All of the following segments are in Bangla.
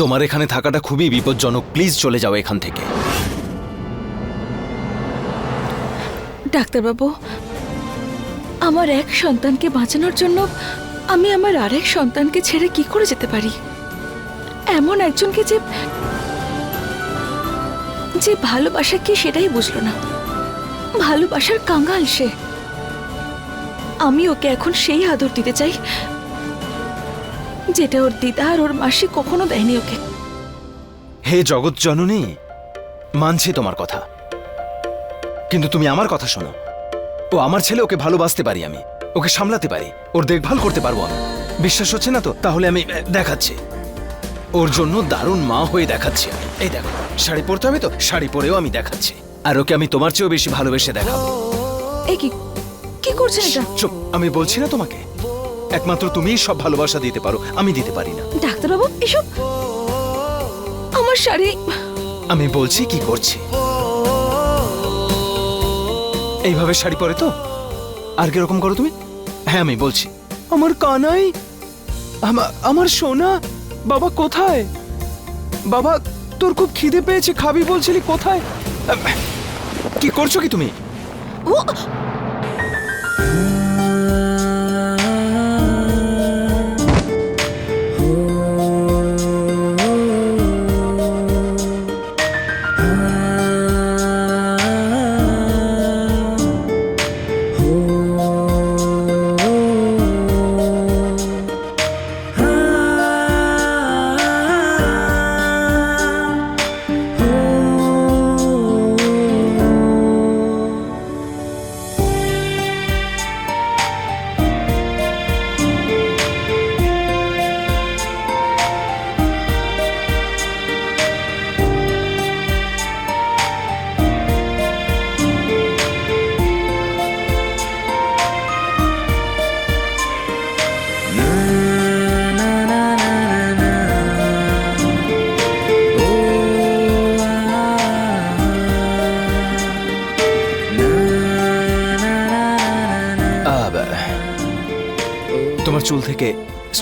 তোমার এখানে থাকাটা খুবই বিপজ্জনক। প্লিজ চলে যাও এখান থেকে। ডাক্তারবাবু, আমার এক সন্তানকে বাঁচানোর জন্য আমি আমার আরেক সন্তানকে ছেড়ে কি করে যেতে পারি? এমন একজনকে যে যে ভালোবাসা কি সেটাই বুঝলো না। ভালোবাসার কাঙ্গাল সে। আমি ওকে এখন সেই আদর দিতে চাই যেটা ওর দিদা আর ওর মাসি কখনো দেয়নি ওকে। হে জগৎ জননী মানছি তোমার কথা। কিন্তু তুমি আমার কথা শোনো। ও আমার ছেলে ওকে ভালোবাসতে পারি আমি ওকে সামলাতে পারি ওর দেখভাল করতে পারব আমি। বিশ্বাস হচ্ছে না তো? তাহলে আমি দেখাচ্ছি। ওর জন্য দারুণ মা হয়ে দেখাচ্ছি আমি। এই দেখো শাড়ি পরতে হবে তো? শাড়ি পরেও আমি দেখাচ্ছি। আর ওকে আমি তোমার চেয়েও বেশি ভালোবেসে দেখাবো। এ কি কি করছেন এটা? চুপ আমি বলছি না তোমাকে। একমাত্র তুমিই সব ভালোবাসা দিতে পারো আমি দিতে পারি না। ডাক্তারবাবু এসব আমার শাড়ি আমি বলছি কি করছি? এইভাবে শাড়ি পরে তো? আর কীরকম করো তুমি? হ্যাঁ আমি বলছি। আমার কানাই আমার সোনা বাবা কোথায়? বাবা তোর খুব খিদে পেয়েছে খাবি বলছিলি কোথায়? কি করছ কি তুমি?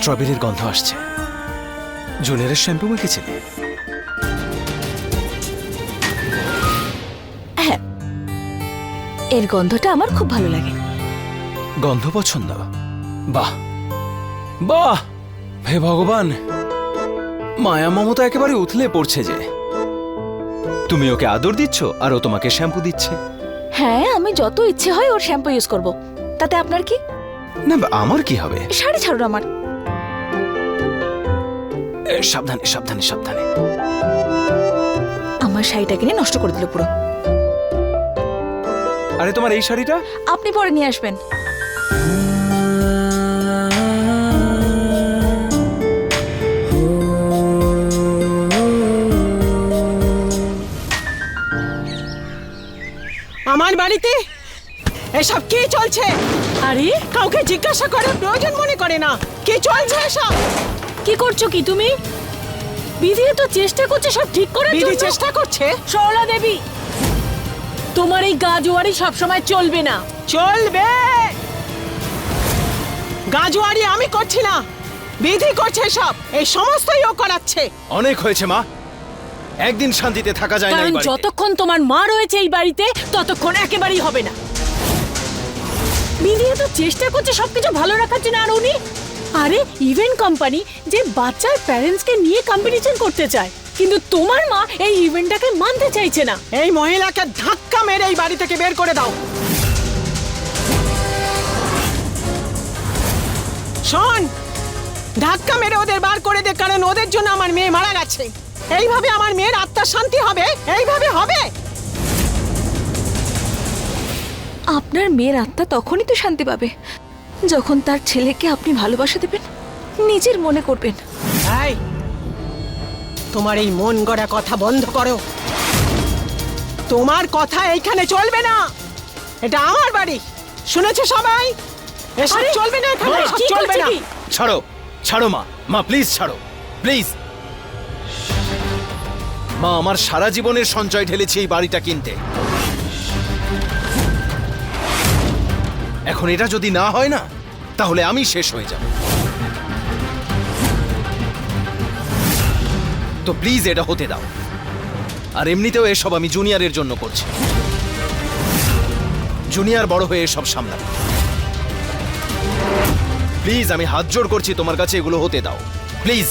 স্ট্রবেরির গন্ধ আসছে। জুনিয়রের শ্যাম্পু মেখেছিলে হ্যাঁ। এর গন্ধটা আমার খুব ভালো লাগে। গন্ধ পছন্দ? বাহ। বাহ! হে ভগবান! মায়া মমতা একেবারে উথলে পড়ছে যে। তুমি ওকে আদর দিচ্ছ আর ও তোমাকে শ্যাম্পু দিচ্ছে। হ্যাঁ আমি যত ইচ্ছে হয় ওর শ্যাম্পু ইউজ করব। তাতে আপনার কি? না আমার কি হবে? শাড়ি ছাড়ুন আমার। সাবধানে সাবধানে সাবধানে। আমার শাড়িটা কিনে নষ্ট করে দিল পুরো। আরে তোমার এই শাড়িটা? আপনি পরে নিয়ে আসবেন। আমার বাড়িতে এসব কি চলছে? আরে? কাউকে জিজ্ঞাসা করার প্রয়োজন মনে করে না। কি চলছে এসব? কি করছ কি তুমি? বিধি তো চেষ্টা করছে সব ঠিক করে বিধি চেষ্টা করছে? সরলা দেবী তোমার এই গা জোয়ারি সবসময় চলবে না। চলবে। গাজুয়ারি আমি করছি না। বিধি করছে সব। এই সমস্তই ও করাচ্ছে। অনেক হয়েছে মা। একদিন শান্তিতে থাকা যায় না কারণ এই বাড়িতে। যতক্ষণ তোমার মা রয়েছে এই বাড়িতে ততক্ষণ একেবারেই হবে না। বিধি তো চেষ্টা করছে সবকিছু ভালো রাখার জন্য আর উনি আরে ইভেন্ট কোম্পানি যে বাচ্চার প্যারেন্টসকে নিয়ে কম্পিটিশন করতে চায়। কিন্তু তোমার মা এই ইভেন্টটাকে মানতে চাইছে না। এই মহিলাকে ধাক্কা মেরে এই বাড়ি থেকে বের করে দাও। শোন ধাক্কা মেরে ওদের বার করে দে কারণ ওদের জন্য আমার মেয়ে মারা গেছে। এইভাবে আমার মেয়ের আত্মার শান্তি হবে? এইভাবে হবে? আপনার মেয়ের আত্মা তখনই তো শান্তি পাবে। যখন তার ছেলেকে আপনি ভালোবাসা দেবেন নিজের মনে করবেন। এই তোমার এই মন গড়া কথা বন্ধ করো। তোমার কথা এইখানে চলবে না। এটা আমার বাড়ি। শুনেছো সবাই? এসব আরে, চলবে না এখানে। আরে, এসব কি চলবে করছে না। কি? ছাড়ো ছাড়ো মা। মা প্লিজ ছাড়ো। প্লিজ মা আমার সারা জীবনের সঞ্চয় ঢেলেছি এই বাড়িটা কিনতে। এখন এটা যদি না হয় না, তাহলে আমি শেষ হয়ে যাব। তো প্লিজ এটা হতে দাও। আর এমনিতেও এসব আমি জুনিয়রের জন্য করছি। জুনিয়র বড় হয়ে এসব সামলাবে। প্লিজ আমি হাত জোড় করছি, তোমার কাছে এগুলো হতে দাও। প্লিজ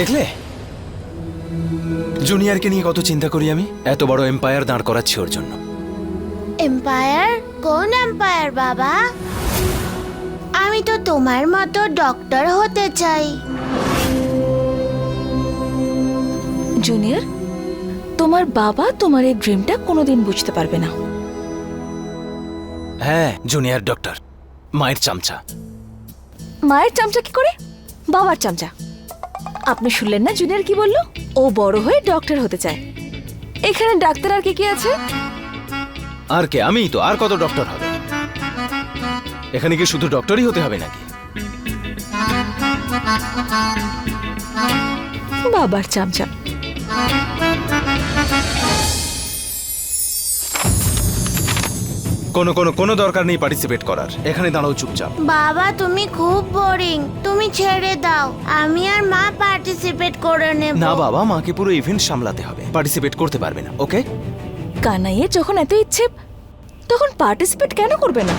দেখলে? জুনিয়রকে নিয়ে কত চিন্তা করি আমি? এত বড় এম্পায়ার দাঁড় করাচ্ছি ওর জন্য। এম্পায়ার কোন এম্পায়ার বাবা? আমি তো তোমার মতো ডক্টর হতে চাই। জুনিয়র তোমার বাবা তোমার এই ড্রিমটা কোনোদিন বুঝতে পারবে না। হ্যাঁ জুনিয়র ডক্টর মায়ের চামচা। মায়ের চামচা কি করে? বাবার চামচা। আপনি শুনলেন না জুনিয়র কি বলল? ও বড় হয়ে ডক্টর হতে চায়। এখানে ডাক্তার আর কে কি আছে? আর কে? আমি তো। আর কত ডক্টর হবে? এখানে কি শুধু ডক্টরই হতে হবে নাকি? বাবার চামচা কোনো কোনো কোনো দরকার নেই পার্টিসিপেট করার। এখানে দাঁড়াও চুপচাপ। বাবা তুমি খুব বোরিং তুমি ছেড়ে দাও। আমি আর মা পার্টিসিপেট করে নেব। না বাবা মাকে পুরো ইভেন্ট সামলাতে হবে। পার্টিসিপেট করতে পারবে না ওকে কানাইয়ের যখন এত ইচ্ছে তখন পার্টিসিপেট কেন করবে না?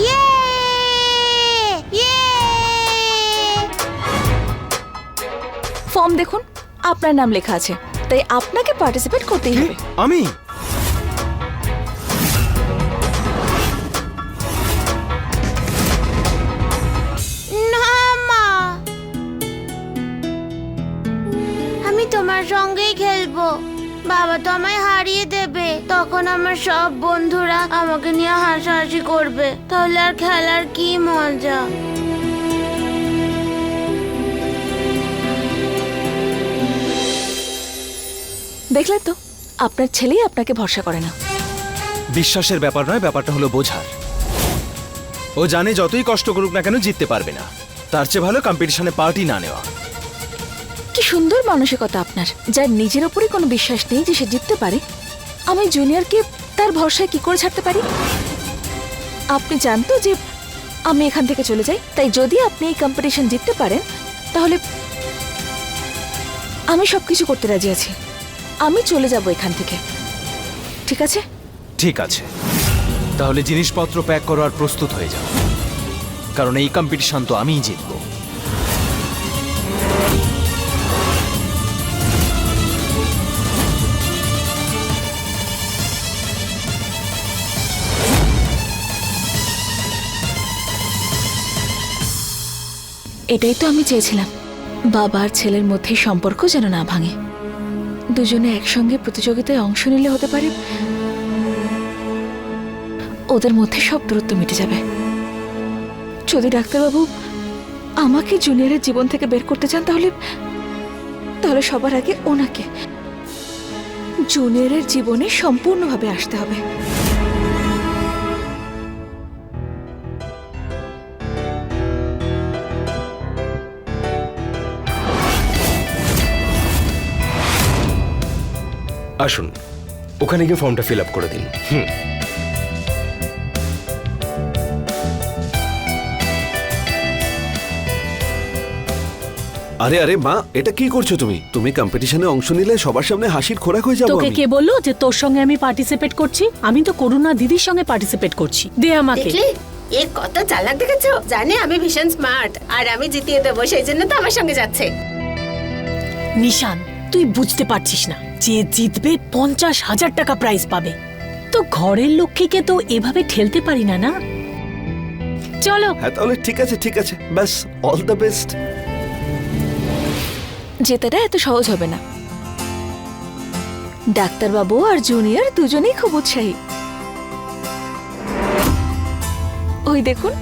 ইয়ে! ইয়ে! ফর্ম দেখুন আপনার নাম লেখা আছে তাই আপনাকে পার্টিসিপেট করতেই হবে। আমি? বাবা তো আমায় হারিয়ে দেবে। তখন আমার সব বন্ধুরা আমাকে নিয়ে হাসাহাসি করবে। তাহলে আর খেলার কি মজা? দেখলে তো আপনার ছেলেই আপনাকে ভরসা করে না। বিশ্বাসের ব্যাপার নয় ব্যাপারটা হলো বোঝার। ও জানে যতই কষ্ট করুক না কেন জিততে পারবে না। তার চেয়ে ভালো কম্পিটিশনে পার্টি না নেওয়া। কি সুন্দর মানসিকতা আপনার, যার নিজের ওপরই কোনো বিশ্বাস নেই যে সে জিততে পারে। আমি জুনিয়রকে তার ভরসায় কি করে ছাড়তে পারি? আপনি জানতো যে আমি এখান থেকে চলে যাই, তাই যদি আপনি এই কম্পিটিশন জিততে পারেন, তাহলে আমি সব কিছু করতে রাজি আছি। আমি চলে যাব এখান থেকে। ঠিক আছে? ঠিক আছে। তাহলে জিনিসপত্র প্যাক করার প্রস্তুত হয়ে যাও। কারণ এই কম্পিটিশন তো আমিই জিতবো। এটাই তো আমি চেয়েছিলাম। বাবা আর ছেলের মধ্যে সম্পর্ক যেন না ভাঙে। দুজনে একসঙ্গে প্রতিযোগিতায় অংশ নিলে হতে পারে। ওদের মধ্যে সব দূরত্ব মিটে যাবে। যদি ডাক্তারবাবু আমাকে জুনিয়রের জীবন থেকে বের করতে চান তাহলে তাহলে সবার আগে ওনাকে। জুনিয়রের জীবনে সম্পূর্ণভাবে আসতে হবে। আসুন ওখানে গিয়ে ফর্মটা ফিল আপ করে দিন। হুম। আরে আরে মা এটা কি করছ তুমি? তুমি কম্পিটিশনে অংশ নিলে সবার সামনে হাসির খোরাক হয়ে যাব তোকে আমি। কে বলল যে তোর সঙ্গে আমি পার্টিসিপেট করছি? আমি তো করুণা দিদির সঙ্গে পার্টিসিপেট করছি। দে আমাকে। দেখলি? এ কত চালাক দেখেছ? জানে আমি ভীষণ স্মার্ট আর আমি জিতিয়ে দেবো সেই জন্য তো আমার সঙ্গে যাচ্ছে। নিশান তুই বুঝতে পারছিস না। যে জিতবে পঞ্চাশ হাজার টাকা প্রাইজ পাবে। তো ঘরের লক্ষ্মীকে তো এভাবে ঠেলতে পারি না না? চলো। হ্যাঁ তাহলে ঠিক আছে ঠিক আছে। ব্যাস অল দ্য বেস্ট জেতাটা এত সহজ হবে না। ডাক্তারবাবু আর জুনিয়র দুজনেই খুব উৎসাহী। ওই দেখুন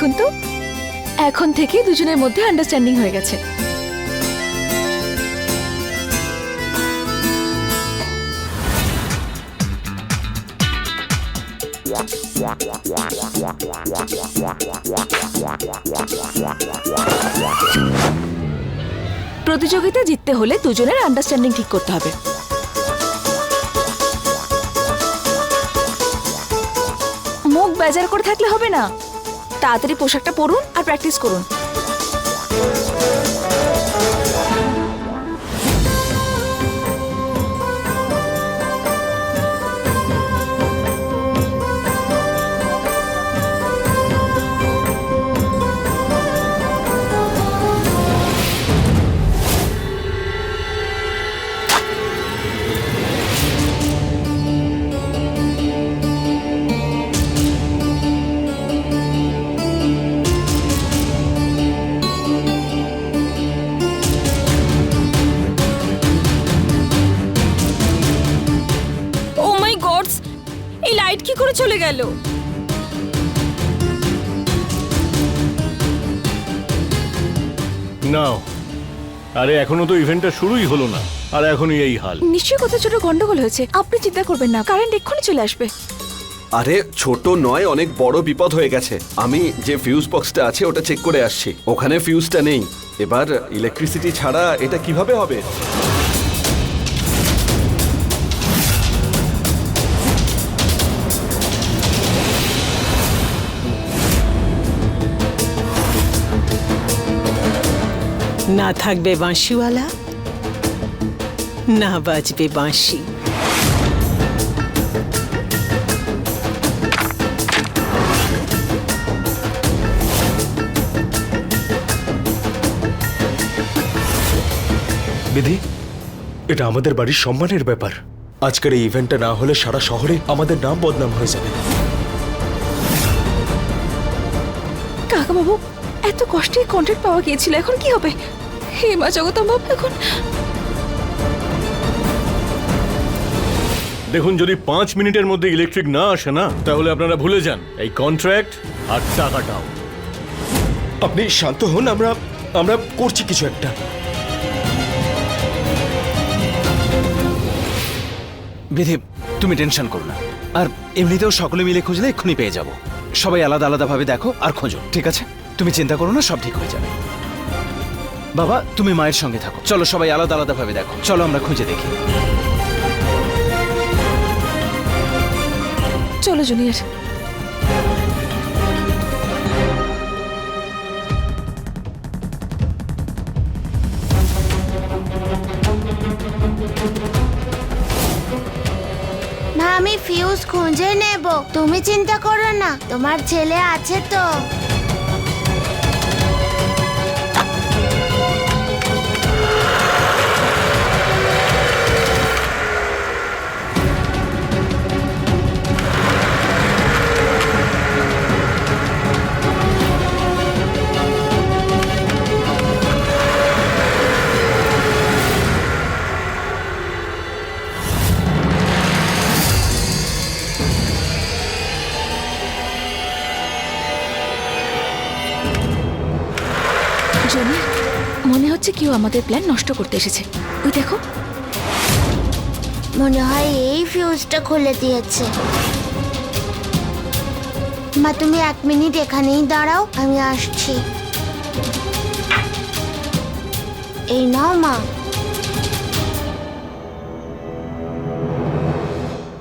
দেখুন তো। এখন থেকে দুজনের মধ্যে আন্ডারস্ট্যান্ডিং হয়ে গেছে। প্রতিযোগিতা জিততে হলে দুজনের আন্ডারস্ট্যান্ডিং ঠিক করতে হবে। মুখ বেজার করে থাকলে হবে না। তাড়াতাড়ি পোশাকটা পরুন আর প্র্যাকটিস করুন। আরে এখনও তো ইভেন্টটা শুরুই হলো না। আর এখনই এই হাল। নিশ্চয়ই কোথাও ছোট গন্ডগোল হয়েছে। আপনি চিন্তা করবেন না কারেন্ট এক্ষুনি চলে আসবে। আরে ছোট নয় অনেক বড় বিপদ হয়ে গেছে। আমি যে ফিউজ বক্সটা আছে ওটা চেক করে আসছি। ওখানে ফিউজটা নেই। এবার ইলেকট্রিসিটি ছাড়া এটা কীভাবে হবে? না থাকবে বাঁশিওয়ালা না বাজবে বাঁশি। বিধি এটা আমাদের বাড়ির সম্মানের ব্যাপার। আজকের এই ইভেন্টটা না হলে সারা শহরে আমাদের নাম বদনাম হয়ে যাবে। কাকাবাবু এত কষ্টে কন্ট্রাক্ট পাওয়া গিয়েছিল এখন কি হবে? হে মা জগতম্বাব এখন দেখুন যদি পাঁচ মিনিটের মধ্যে ইলেকট্রিক না আসে না তাহলে আপনারা ভুলে যান। এই কন্ট্রাক্ট আর টাকাটাও আপনি শান্ত হন আমরা আমরা করছি কিছু একটা। বিধি তুমি টেনশন করো না। আর এমনিতেও সকলে মিলে খুঁজলে এক্ষুনি পেয়ে যাব। সবাই আলাদা আলাদাভাবে দেখো আর খোঁজো ঠিক আছে? তুমি চিন্তা করো না সব ঠিক হয়ে যাবে। বাবা তুমি মায়ের সঙ্গে থাকো। চলো সবাই আলাদা আলাদা ভাবে দেখো। চলো আমরা খুঁজে দেখি। চলো জুনিয়র। মা আমি ফিউজ খুঁজে নেব। তুমি চিন্তা করো না তোমার ছেলে আছে তো। কেউ আমাদের প্ল্যান নষ্ট করতে এসেছে। ওই দেখো। মনে হয় এই ফিউজটা খুলে দিয়েছে। মা, তুমি এক মিনিট এখানেই দাঁড়াও, আমি আসছি। এই নাও মা।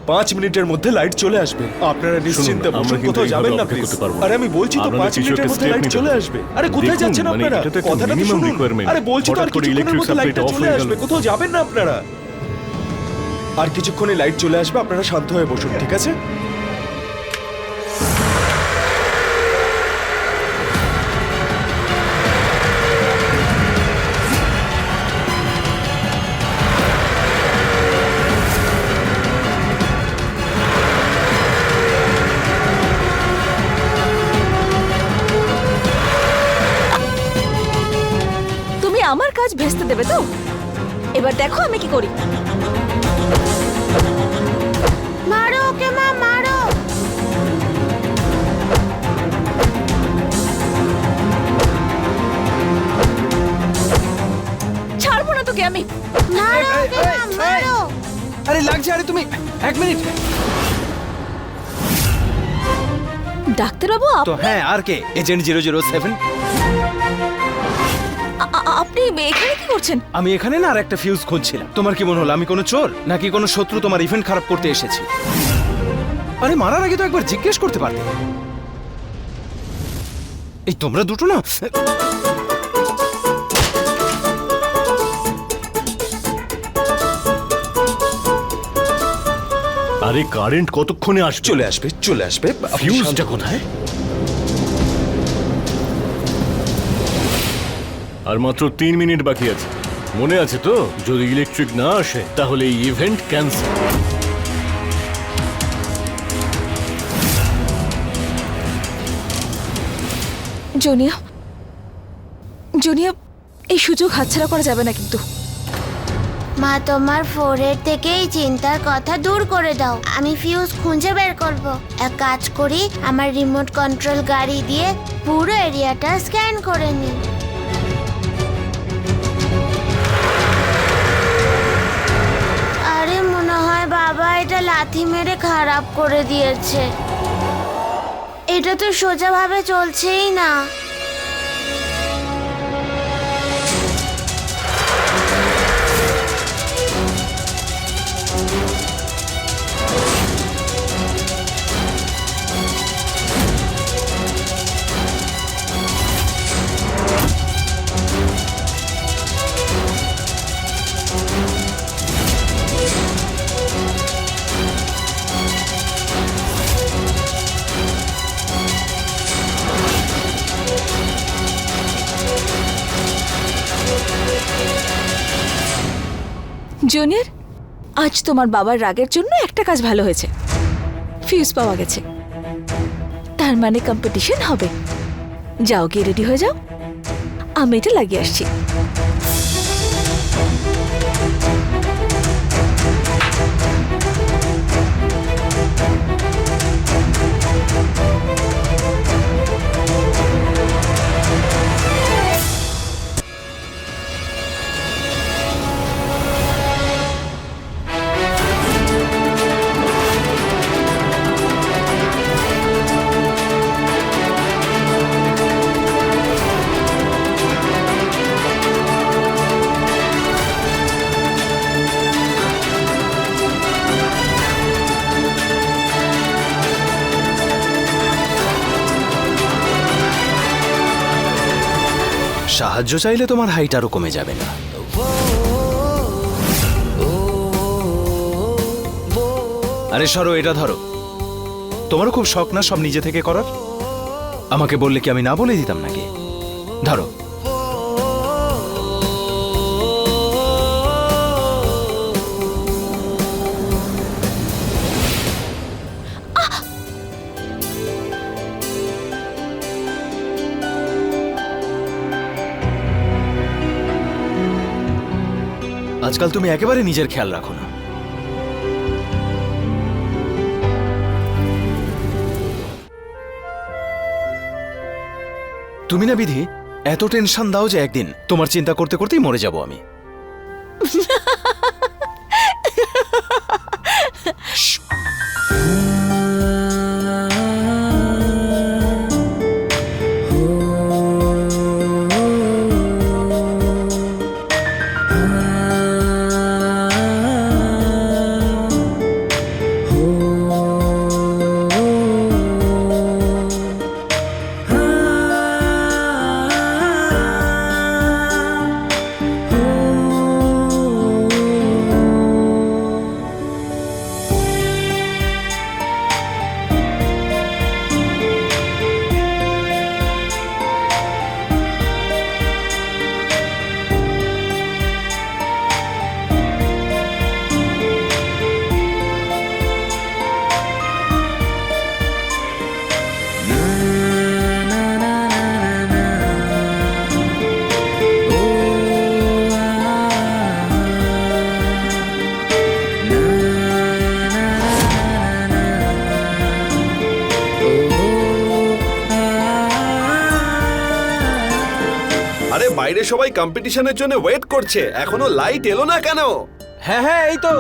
পাঁচ মিনিটের মধ্যে লাইট চলে আসবে। আপনারা নিশ্চিন্তে আমরা বসুন কিন্তু কোথাও এইভাবে যাবেন না অপেক্ষা প্লিজ করতে পারব না। আরে আমি বলছি তো আপনাদের পাঁচ কিছু মিনিটের একটা মধ্যে step লাইট নিতে চলে হবে। আসবে। আরে কোথায় দেখুন, যাচ্ছেন মানে আপনারা? এটা তো একটা কথাটা তো minimum শুনুন। requirement। আরে বলছি তো আর হঠাৎ করে কিছুক্ষণের electric মধ্যে লাইটটা টা off চলে হয়ে আসবে কোথাও যাবেন না আপনারা? আর কিছুক্ষণে লাইট চলে আসবে আপনারা শান্ত হয়ে বসুন ঠিক আছে? দেখো আমি কি করি। মারো ওকে মা মারো। ছাড়বো না তোকে আমি। আরে লাগছে আরে তুমি এক মিনিট। ডাক্তারবাবু তো হ্যাঁ আর কে? Agent zero zero seven. এখানে কি করছেন? আমি এখানে না আর একটা ফিউজ খুঁজছিলাম। তোমার কি মনে হলো আমি কোনো চোর? নাকি কোনো শত্রু তোমার ইভেন্ট খারাপ করতে এসেছি? আরে মারার আগে তো একবার জিজ্ঞেস করতে পারতে। এই তোমরা দুটো না? আরে কারেন্ট কতক্ষণে আসবে? চলে আসবে চলে আসবে। ফিউজটা কোথায়? আর মাত্র তিন মিনিট বাকি আছে। মনে আছে তো? যদি ইলেকট্রিক না আসে তাহলে এই ইভেন্ট ক্যান্সেল জুনিয়া জুনিয়া এই সুযোগ হাতছাড়া করা যাবে না কিন্তু। মা তোমার ফোরের থেকে এই চিন্তার কথা দূর করে দাও। আমি ফিউজ খুঁজে বের করব। এক কাজ করি আমার রিমোট কন্ট্রোল গাড়ি দিয়ে পুরো এরিয়াটা স্ক্যান করে নিই। লাথি মেরে খারাপ করে দিয়েছে। এটা তো সোজাভাবে চলছেই না। জুনিয়র, আজ তোমার বাবার রাগের জন্য একটা কাজ ভালো হয়েছে। ফিউজ পাওয়া গেছে। তার মানে কম্পিটিশন হবে। যাও গিয়ে রেডি হয়ে যাও। আমি এটা লাগিয়ে আসছি। সাহায্য চাইলে তোমার হাইট আরও কমে যাবে না। আরে সরো, এটা ধরো। তোমারও খুব শখ না সব নিজে থেকে করার? আমাকে বললে কি আমি না বলে দিতাম নাকি? ধরো। আজকাল তুমি একেবারে নিজের খেয়াল রাখো না। তুমি না বিধি, এত টেনশন দাও যে একদিন তোমার চিন্তা করতে করতেই মরে যাব আমি। বাইরে সবাই কম্পিটিশনের জন্য ওয়েট করছে। এখনও লাইট এলো না কেন? হ্যাঁ হ্যাঁ এই তো।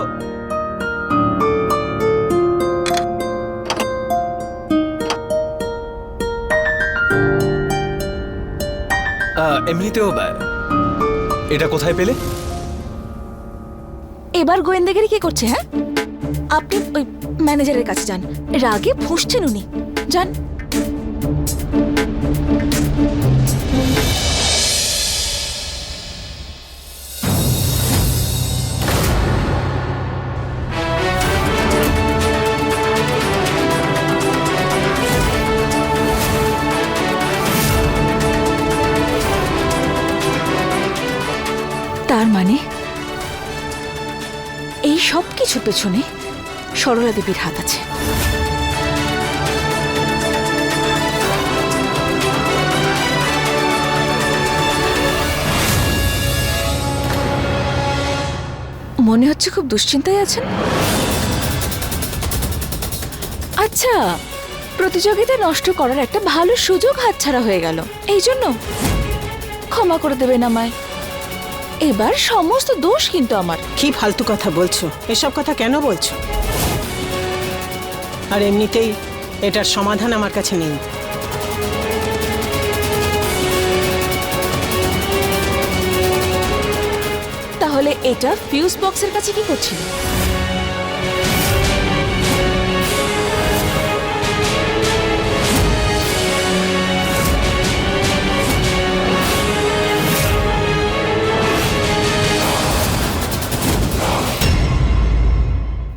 এমনিতেও এটা কোথায় পেলে? এবার গোয়েন্দাগিরি কি করছে হ্যাঁ? আপনি ওই ম্যানেজারের কাছে যান। রাগে ফুসছেন উনি। যান। পেছনে সরলা দেবীর হাত আছে। মনে হচ্ছে খুব দুশ্চিন্তায় আছেন? আচ্ছা প্রতিযোগিতা নষ্ট করার একটা ভালো সুযোগ হাতছাড়া হয়ে গেল। এই জন্য ক্ষমা করে দেবেন আমায়। এবার সমস্ত দোষ কিন্তু আমার। কি ফালতু কথা বলছো? এসব কথা কেন বলছো? আর এমনিতেই এটার সমাধান আমার কাছে নেই। তাহলে এটা ফিউজ বক্সের কাছে কি করছিল?